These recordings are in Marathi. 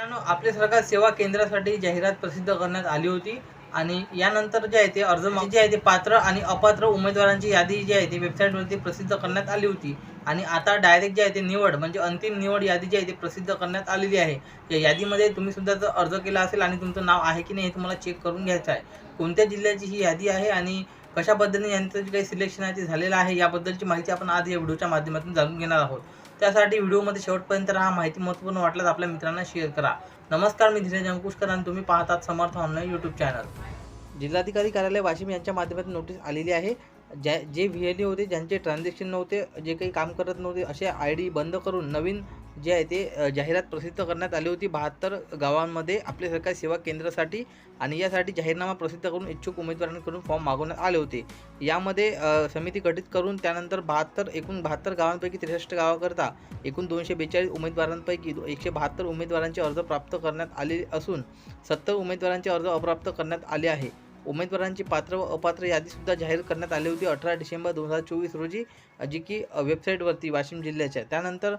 मित्रांनो आपल्या सरकार सेवा केंद्रासाठी जाहिरात प्रसिद्ध करण्यात आली होती. आणि यानंतर जे आहे ते अर्ज जे आहे ते पात्र आणि अपात्र उमेदवारांची यादी जी आहे ती वेबसाईटवरती प्रसिद्ध करण्यात आली होती. आणि आता डायरेक्ट जे आहे ते निवड म्हणजे अंतिम निवड यादी जी आहे ती प्रसिद्ध करण्यात आलेली आहे. या यादीमध्ये तुम्ही सुद्धा जर अर्ज केला असेल आणि तुमचं नाव आहे की नाही हे तुम्हाला चेक करून घ्यायचं आहे. कोणत्या जिल्ह्याची ही यादी आहे आणि कशा पद्धतीने यांचं जे काही सिलेक्शन आहे ते झालेलं आहे याबद्दलची माहिती आपण आज या व्हिडिओच्या माध्यमातून जाणून घेणार आहोत. त्यासाठी व्हिडिओमध्ये शेवटपर्यंत राहा. माहिती महत्त्वपूर्ण वाटल्यास आपल्या मित्रांना शेअर करा. नमस्कार मी धीरज अंकुशकर आणि तुम्ही पाहतात समर्थ ऑनलाईन यूट्यूब चॅनल जिल्हाधिकारी कार्यालय वाशिम यांच्या माध्यमातून नोटीस आलेली आहे. ज्या जे व्ही एल होते ज्यांचे ट्रान्झॅक्शन नव्हते जे काही काम करत नव्हते असे आय डी बंद करून नवीन जे आहे ते जाहिरात प्रसिद्ध करण्यात आली होती बहात्तर गावांमध्ये आपले सरकारी सेवा केंद्रासाठी आणि यासाठी जाहीरनामा प्रसिद्ध करून इच्छुक उमेदवारांकडून फॉर्म मागवण्यात आले होते. यामध्ये समिती गठीत करून त्यानंतर बहात्तर एकूण बहात्तर गावांपैकी त्रेसष्ट गावाकरता एकूण दोनशे बेचाळीस उमेदवारांपैकी एकशे बहात्तर उमेदवारांचे अर्ज प्राप्त करण्यात आले असून सत्तर उमेदवारांचे अर्ज अप्राप्त करण्यात आले आहे. उमेदवारांची पात्र व अपात्र यादीसुद्धा जाहीर करण्यात आली होती अठरा डिसेंबर दोन हजार चोवीस रोजी जी की वेबसाईटवरती वाशिम जिल्ह्याच्या. त्यानंतर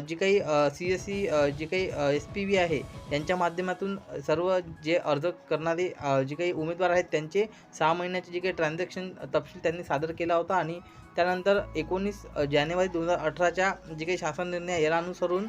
जी काही सी एस सी जी काही एस पी व्ही आहे यांच्या माध्यमातून सर्व जे अर्ज करणारे जे काही उमेदवार आहेत त्यांचे सहा महिन्याचे जे काही ट्रान्झॅक्शन तपशील त्यांनी सादर केला होता आणि त्यानंतर एकोणीस जानेवारी दोन हजार अठराच्या जे काही शासन निर्णय याला अनुसरून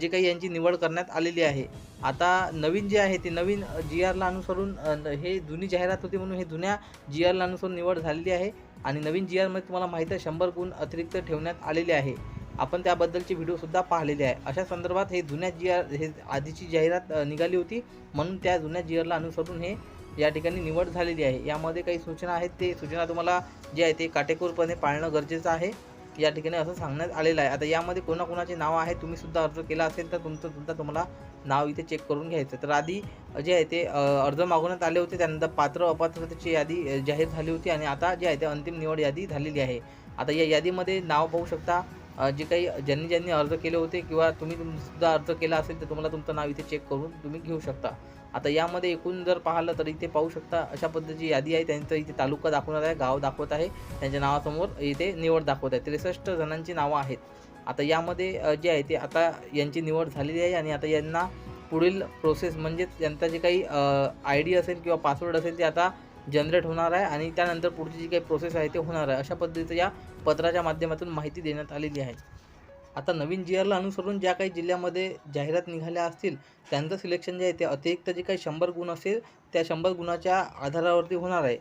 जे काही यांची निवड करण्यात आलेली आहे. आता नवीन जे आहे ते नवीन जी आरला अनुसरून हे जुनी जाहिरात होती म्हणून हे जुन्या जी आरला अनुसरून निवड झालेली आहे आणि नवीन जी आरमध्ये तुम्हाला माहीत आहे शंभर गुण अतिरिक्त ठेवण्यात आलेले आहे. आपण त्याबद्दलचे व्हिडिओसुद्धा पाहिलेले आहे. अशा संदर्भात हे जुन्या जी आर हे आधीची जाहिरात निघाली होती म्हणून त्या जुन्या जी आरला अनुसरून हे या ठिकाणी निवड झालेली आहे. यामध्ये काही सूचना आहेत ते सूचना तुम्हाला जे आहे ते काटेकोरपणे पाळणं गरजेचं आहे. या ठिकाणी असं सांगण्यात आलेलं आहे. आता यामध्ये कोणाकोणाचे नाव आहे तुम्ही सुद्धा अर्ज केला असेल तर तुमचं सुद्धा तुम्हाला नाव इथे चेक करून घ्यायचं तर आधी जे आहे ते अर्ज मागवण्यात आले होते त्यानंतर पात्र अपात्रतेची यादी जाहीर झाली होती आणि आता जे आहे ते अंतिम निवड यादी झालेली आहे. आता या यादीमध्ये नाव पाहू शकता जे काही ज्यांनी ज्यांनी अर्ज केले होते किंवा तुम्ही तुम सुद्धा अर्ज केला असेल तर तुम्हाला तुमचं नाव इथे चेक करून तुम्ही घेऊ शकता. आता यामध्ये एकूण जर पाहिलं तर इथे पाहू शकता अशा पद्धतीची यादी आहे. त्यांचं इथे तालुका दाखवणार आहे गाव दाखवत आहे त्यांच्या नावासमोर इथे निवड दाखवत आहे. त्रेसष्ट जणांची नावं आहेत. आता यामध्ये जे आहे ते आता यांची निवड झालेली आहे आणि आता यांना पुढील प्रोसेस म्हणजेच त्यांचा जे काही आय डी असेल किंवा पासवर्ड असेल ते आता जनरेट होणार आहे आणि त्यानंतर पुढची जी काही प्रोसेस आहे ते होणार आहे. अशा पद्धतीचं या पत्राच्या माध्यमातून माहिती देण्यात आलेली आहे. आता नवीन जी आरला अनुसरून ज्या काही जिल्ह्यामध्ये जाहिरात निघाल्या असतील त्यांचं सिलेक्शन जे आहे ते अतिरिक्त जे काही शंभर गुण असेल त्या शंभर गुणाच्या आधारावरती होणार आहे.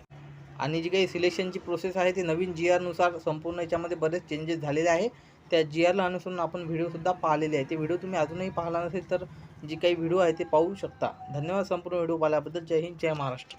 आणि जी काही सिलेक्शनची प्रोसेस आहे ती नवीन जी आरनुसार संपूर्ण याच्यामध्ये बरेच चेंजेस झालेले आहे. त्या जी आरला अनुसरून आपण व्हिडिओसुद्धा पाहिलेले आहे. ते व्हिडिओ तुम्ही अजूनही पाहिला नसेल तर जी काही व्हिडिओ आहे ते पाहू शकता. धन्यवाद संपूर्ण व्हिडिओ पाहिल्याबद्दल. जय हिंद जय महाराष्ट्र.